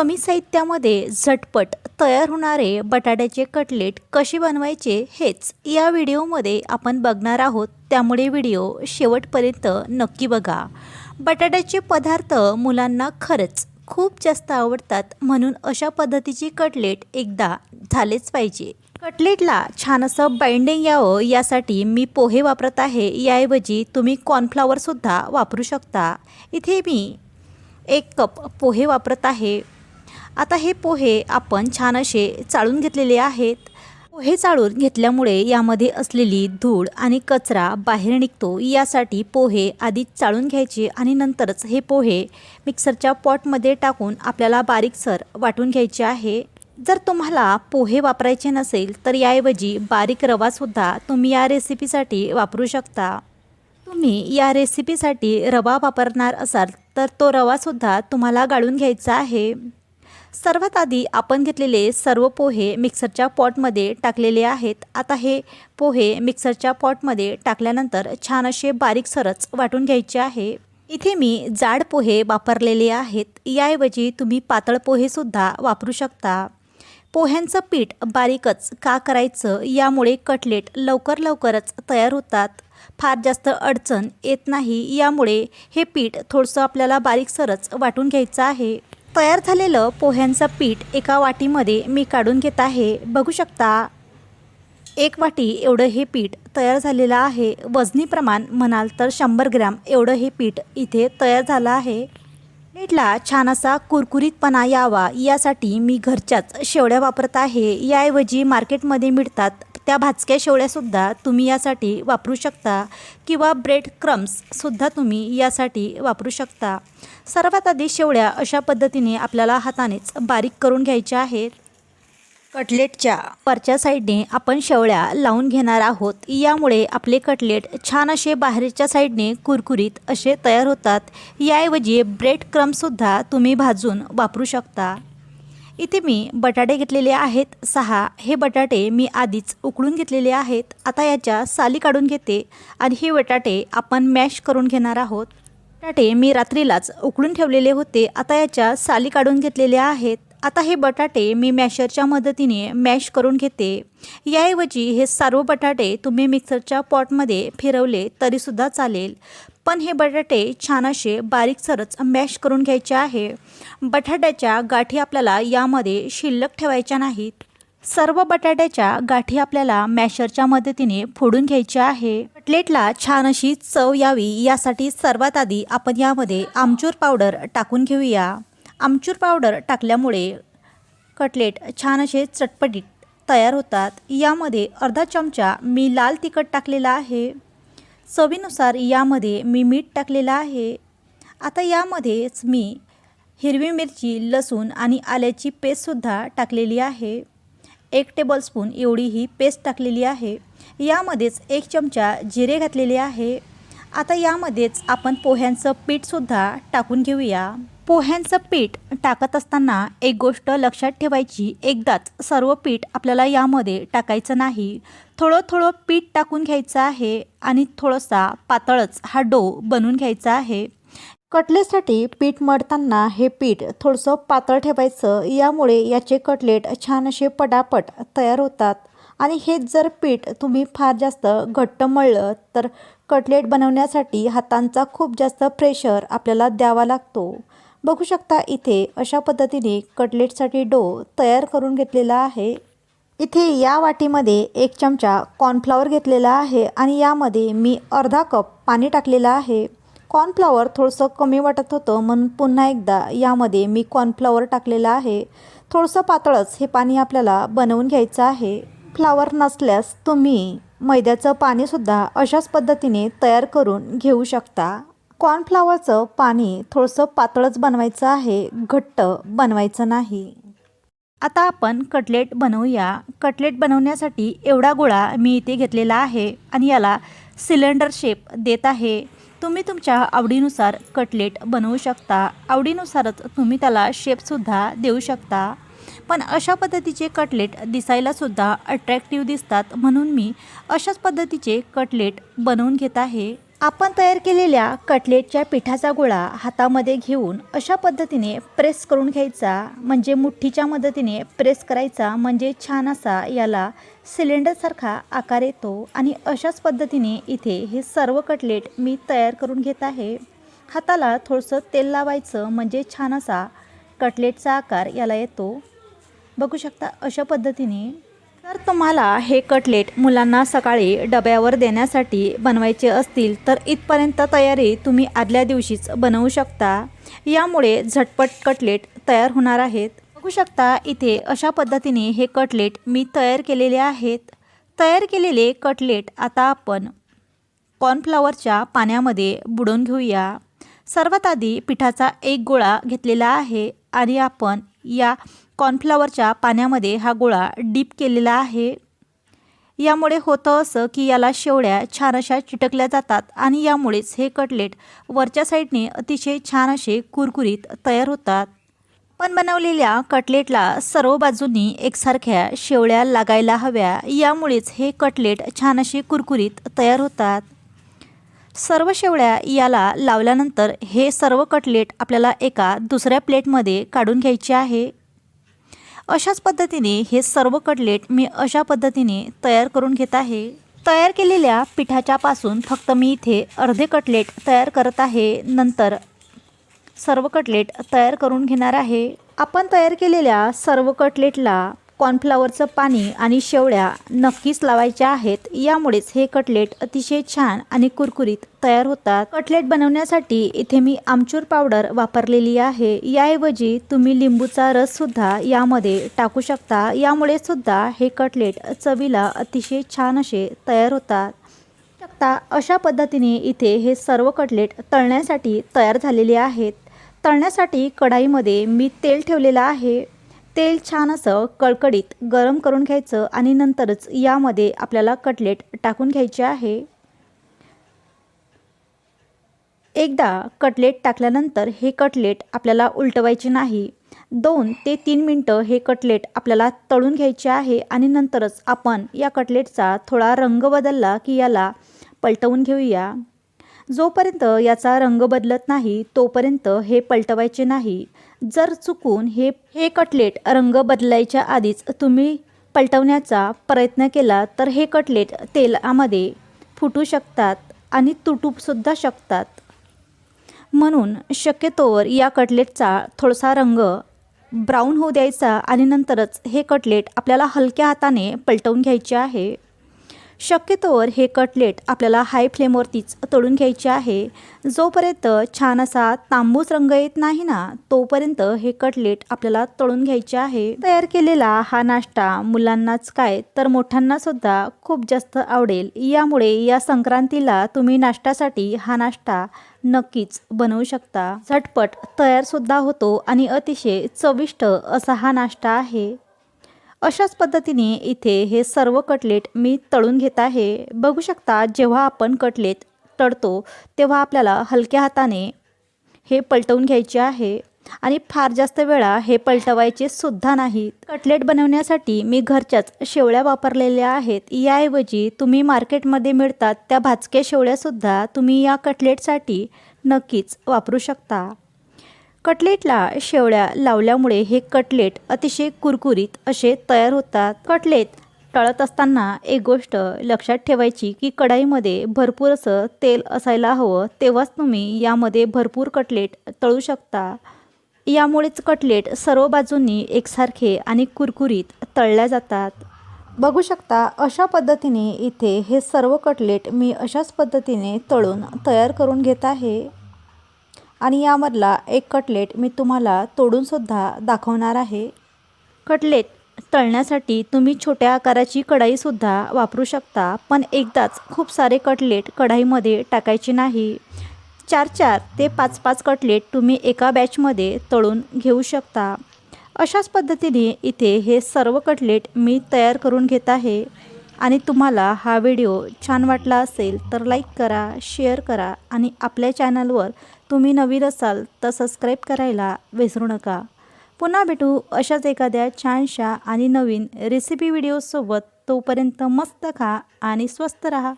कमी साहित्यामध्ये झटपट तयार होणारे बटाट्याचे कटलेट कसे बनवायचे हेच या व्हिडिओमध्ये आपण बघणार आहोत. त्यामुळे व्हिडिओ शेवटपर्यंत नक्की बघा. बटाट्याचे पदार्थ मुलांना खरंच खूप जास्त आवडतात म्हणून अशा पद्धतीची कटलेट एकदा झालेच पाहिजे. कटलेटला छान असं बाइंडिंग यावं यासाठी मी पोहे वापरत आहे. याऐवजी तुम्ही कॉर्नफ्लॉवरसुद्धा वापरू शकता. इथे मी एक कप पोहे वापरत आहे. आता हे पोहे आपण छान असे चाळून घेतलेले आहेत. पोहे चाळून घेतल्यामुळे यामध्ये असलेली धूळ आणि कचरा बाहेर निघतो. यासाठी पोहे आधी चाळून घ्यायचे आणि नंतरच हे पोहे मिक्सरच्या पॉटमध्ये टाकून आपल्याला बारीकसर वाटून घ्यायचे आहे. जर तुम्हाला पोहे वापरायचे नसेल तर याऐवजी बारीक रवासुद्धा तुम्ही या रेसिपीसाठी वापरू शकता. तुम्ही या रेसिपीसाठी रवा वापरणार असाल तर तो रवासुद्धा तुम्हाला गाळून घ्यायचा आहे. सर्वात आधी आपण घेतलेले सर्व पोहे मिक्सरच्या पॉटमध्ये टाकलेले आहेत. आता हे पोहे मिक्सरच्या पॉटमध्ये टाकल्यानंतर छान असे बारीक सरच वाटून घ्यायचे आहे. इथे मी जाड पोहे वापरलेले आहेत. याऐवजी तुम्ही पातळ पोहेसुद्धा वापरू शकता. पोह्यांचं पीठ बारीकच का करायचं यामुळे कटलेट लवकर लवकरच तयार होतात. फार जास्त अडचण येत नाही. यामुळे हे पीठ थोडंसं आपल्याला बारीकसरच वाटून घ्यायचं आहे. तयार झालेलं पोह्यांचं पीठ एका वाटीमध्ये मी काढून घेत आहे. बघू शकता एक वाटी एवढं हे पीठ तयार झालेलं आहे. वजनी प्रमाण म्हणाल तर शंभर ग्रॅम एवढं हे पीठ इथे तयार झालं आहे. पीठला छान असा कुरकुरीतपणा यावा यासाठी मी घरच्याच शेवड्या वापरत आहे. याऐवजी मार्केटमध्ये मिळतात त्या भाजक्या शेवळ्यासुद्धा तुम्ही यासाठी वापरू शकता किंवा ब्रेड क्रम्ससुद्धा तुम्ही यासाठी वापरू शकता. सर्वात आधी शेवळ्या अशा पद्धतीने आपल्याला हातानेच बारीक करून घ्यायच्या आहेत. कटलेटच्या वरच्या साईडने आपण शेवळ्या लावून घेणार आहोत. यामुळे आपले कटलेट छान असे बाहेरच्या साईडने कुरकुरीत असे तयार होतात. याऐवजी ब्रेड क्रम्ससुद्धा तुम्ही भाजून वापरू शकता. इथे मी बटाटे घेतलेले आहेत. सहा हे बटाटे मी आधीच उकळून घेतलेले आहेत. आता याच्या साली काढून घेते आणि हे बटाटे आपण मॅश करून घेणार आहोत. बटाटे मी रात्रीलाच उकळून ठेवलेले होते. आता याच्या साली काढून घेतलेले आहेत. आता हे बटाटे मी मॅशरच्या मदतीने मॅश करून घेते. याऐवजी हे सर्व बटाटे तुम्ही मिक्सरच्या पॉटमध्ये फिरवले तरीसुद्धा चालेल. पण हे बटाटे छान असे बारीकसरच मॅश करून घ्यायचे आहे. बटाट्याच्या गाठी आपल्याला यामध्ये शिल्लक ठेवायच्या नाहीत. सर्व बटाट्याच्या गाठी आपल्याला मॅशरच्या मदतीने फोडून घ्यायच्या आहे. कटलेटला छान अशी चव यावी यासाठी सर्वात आधी आपण यामध्ये आमचूर पावडर टाकून घेऊया. आमचूर पावडर टाकल्यामुळे कटलेट छान असे चटपटीत तयार होतात. यामध्ये अर्धा चमचा मी लाल तिखट टाकलेला आहे. चवीनुसार यामध्ये मी मीठ टाकलेलं आहे. आता यामध्येच मी हिरवी मिरची लसूण आणि आल्याची पेस्टसुद्धा टाकलेली आहे. एक टेबलस्पून एवढी ही पेस्ट टाकलेली आहे. यामध्येच एक चमचा जिरे घातलेले आहे. आता यामध्येच आपण पोह्यांचं पीठसुद्धा टाकून घेऊया. पोह्यांचं पीठ टाकत असताना एक गोष्ट लक्षात ठेवायची एकदाच सर्व पीठ आपल्याला यामध्ये टाकायचं नाही. थोडं थोडं पीठ टाकून घ्यायचं आहे आणि थोडंसा पातळच हा डो बनवून घ्यायचा आहे. कटलेटसाठी पीठ मळताना हे पीठ थोडंसं पातळ ठेवायचं यामुळे याचे कटलेट छान असे पटापट तयार होतात. आणि हेच जर पीठ तुम्ही फार जास्त घट्ट मळलं तर कटलेट बनवण्यासाठी हातांचा खूप जास्त प्रेशर आपल्याला द्यावा लागतो. बघू शकता इथे अशा पद्धतीने कटलेटसाठी डो तयार करून घेतलेला आहे. इथे या वाटीमध्ये एक चमचा कॉर्नफ्लॉवर घेतलेला आहे आणि यामध्ये मी अर्धा कप पाणी टाकलेलं आहे. कॉर्नफ्लॉवर थोडंसं कमी वाटत होतं म्हणून पुन्हा एकदा यामध्ये मी कॉर्नफ्लॉवर टाकलेलं आहे. थोडंसं पातळच हे पाणी आपल्याला बनवून घ्यायचं आहे. फ्लावर नसल्यास तुम्ही मैद्याचं पाणीसुद्धा अशाच पद्धतीने तयार करून घेऊ शकता. कॉर्नफ्लावरचं पाणी थोडंसं पातळच बनवायचं आहे घट्ट बनवायचं नाही. आता आपण कटलेट बनवूया. कटलेट बनवण्यासाठी एवढा गोळा मी इथे घेतलेला आहे आणि याला सिलेंडर शेप देत आहे. तुम्ही तुमच्या आवडीनुसार कटलेट बनवू शकता. आवडीनुसारच तुम्ही त्याला शेपसुद्धा देऊ शकता. पण अशा पद्धतीचे कटलेट दिसायलासुद्धा अट्रॅक्टिव्ह दिसतात म्हणून मी अशाच पद्धतीचे कटलेट बनवून घेत आहे. आपण तयार केलेल्या कटलेटच्या पिठाचा गोळा हातामध्ये घेऊन अशा पद्धतीने प्रेस करून घ्यायचा म्हणजे मुठ्ठीच्या मदतीने प्रेस करायचा म्हणजे छान असा याला सिलेंडरसारखा आकार येतो आणि अशाच पद्धतीने इथे हे सर्व कटलेट मी तयार करून घेत आहे. हाताला थोडंसं तेल लावायचं म्हणजे छान असा कटलेटचा आकार याला येतो. बघू शकता अशा पद्धतीने जर तुम्हाला हे कटलेट मुलांना सकाळी डब्यावर देण्यासाठी बनवायचे असतील तर इथपर्यंत तयारी तुम्ही आदल्या दिवशीच बनवू शकता. यामुळे झटपट कटलेट तयार होणार आहेत. बघू शकता इथे अशा पद्धतीने हे कटलेट मी तयार केलेले आहेत. तयार केलेले कटलेट आता आपण कॉर्नफ्लॉवरच्या पाण्यामध्ये बुडवून घेऊया. सर्वात आधी पिठाचा एक गोळा घेतलेला आहे आणि आपण या कॉर्नफ्लॉवरच्या पाण्यामध्ये हा गोळा डीप केलेला आहे. यामुळे होतं असं की याला शेवड्या छान अशा चिटकल्या जातात आणि यामुळेच हे कटलेट वरच्या साईडने अतिशय छान असे कुरकुरीत तयार होतात. पण बनवलेल्या कटलेटला सर्व बाजूंनी एकसारख्या शेवळ्या लागायला हव्या. यामुळेच हे कटलेट छान असे कुरकुरीत तयार होतात. सर्व शेवळ्या याला लावल्यानंतर हे सर्व कटलेट आपल्याला एका दुसऱ्या प्लेटमध्ये काढून घ्यायचे आहे. अशाच पद्धतीने हे सर्व कटलेट मी अशा पद्धतीने तयार करून घेत आहे. तयार केलेल्या पिठाच्या पासून फक्त मी इथे अर्धे कटलेट तयार करत आहे. नंतर सर्व कटलेट तयार करून घेणार आहे. आपण तयार केलेल्या सर्व कटलेटला कॉर्नफ्लावरचं पाणी आणि शेवळ्या नक्कीच लावायच्या आहेत. यामुळेच हे कटलेट अतिशय छान आणि कुरकुरीत तयार होतात. कटलेट बनवण्यासाठी इथे मी आमचूर पावडर वापरलेली आहे. याऐवजी तुम्ही लिंबूचा रस सुद्धा यामध्ये टाकू शकता. यामुळे सुद्धा हे कटलेट चवीला अतिशय छान असे तयार होतात. शकता अशा पद्धतीने इथे हे सर्व कटलेट तळण्यासाठी तयार झालेले आहेत. तळण्यासाठी कढाईमध्ये मी तेल ठेवलेलं आहे. तेल छान असं कळकडीत गरम करून घ्यायचं आणि नंतरच यामध्ये आपल्याला कटलेट टाकून घ्यायचे आहे. एकदा कटलेट टाकल्यानंतर हे कटलेट आपल्याला उलटवायचे नाही. दोन ते तीन मिनटं हे कटलेट आपल्याला तळून घ्यायचे आहे आणि नंतरच आपण या कटलेटचा थोडा रंग बदलला की याला पलटवून घेऊया. जोपर्यंत याचा रंग बदलत नाही तोपर्यंत हे पलटवायचे नाही. जर चुकून हे हे कटलेट रंग बदलायच्या आधीच तुम्ही पलटवण्याचा प्रयत्न केला तर हे कटलेट तेलामध्ये फुटू शकतात आणि तुटूसुद्धा शकतात. म्हणून शक्यतोवर या कटलेटचा थोडासा रंग ब्राऊन होऊ द्यायचा आणि नंतरच हे कटलेट आपल्याला हलक्या हाताने पलटवून घ्यायचे आहे. शक्यतोवर हे कटलेट आपल्याला हाय फ्लेमवरतीच तळून घ्यायचे आहे. जोपर्यंत छान असा तांबूस रंग येत नाही ना तोपर्यंत हे कटलेट आपल्याला तळून घ्यायचे आहे. तयार केलेला हा नाश्ता मुलांनाच काय तर मोठ्यांना सुद्धा खूप जास्त आवडेल. यामुळे या संक्रांतीला तुम्ही नाश्त्यासाठी हा नाश्ता नक्कीच बनवू शकता. झटपट तयारसुद्धा होतो आणि अतिशय चविष्ट असा हा नाश्ता आहे. अशाच पद्धतीने इथे हे सर्व कटलेट मी तळून घेत आहे. बघू शकता जेव्हा आपण कटलेट तळतो तेव्हा आपल्याला हलक्या हाताने हे पलटवून घ्यायचे आहे आणि फार जास्त वेळा हे पलटवायचे सुद्धा नाही. कटलेट बनवण्यासाठी मी घरच्याच शेवळ्या वापरलेल्या आहेत. याऐवजी तुम्ही मार्केटमध्ये मिळतात त्या भाजक्या शेवळ्यासुद्धा तुम्ही या कटलेटसाठी नक्कीच वापरू शकता. कटलेटला शेवळ्या लावल्यामुळे हे कटलेट अतिशय कुरकुरीत असे तयार होतात. कटलेट तळत असताना एक गोष्ट लक्षात ठेवायची की कढाईमध्ये भरपूर असं तेल असायला हवं तेव्हाच तुम्ही यामध्ये भरपूर कटलेट तळू शकता. यामुळेच कटलेट सर्व बाजूंनी एकसारखे आणि कुरकुरीत तळल्या जातात. बघू शकता अशा पद्धतीने इथे हे सर्व कटलेट मी अशाच पद्धतीने तळून तयार करून घेत आहे. आणि यामधला एक कटलेट मी तुम्हाला तोडूनसुद्धा दाखवणार आहे. कटलेट तळण्यासाठी तुम्ही छोट्या आकाराची कढाईसुद्धा वापरू शकता पण एकदाच खूप सारे कटलेट कढाईमध्ये टाकायचे नाही. चार चार ते पाच पाच कटलेट तुम्ही एका बॅचमध्ये तळून घेऊ शकता. अशाच पद्धतीने इथे हे सर्व कटलेट मी तयार करून घेत आहे. आणि तुम्हाला हा व्हिडिओ छान वाटला असेल तर लाईक करा शेअर करा आणि आपल्या चॅनलवर तुम्ही नवीन असाल तर सबस्क्राईब करायला विसरू नका. पुन्हा भेटू अशाच एखाद्या छानशा आणि नवीन रेसिपी व्हिडिओसोबत तोपर्यंत मस्त खा आणि स्वस्त रहा.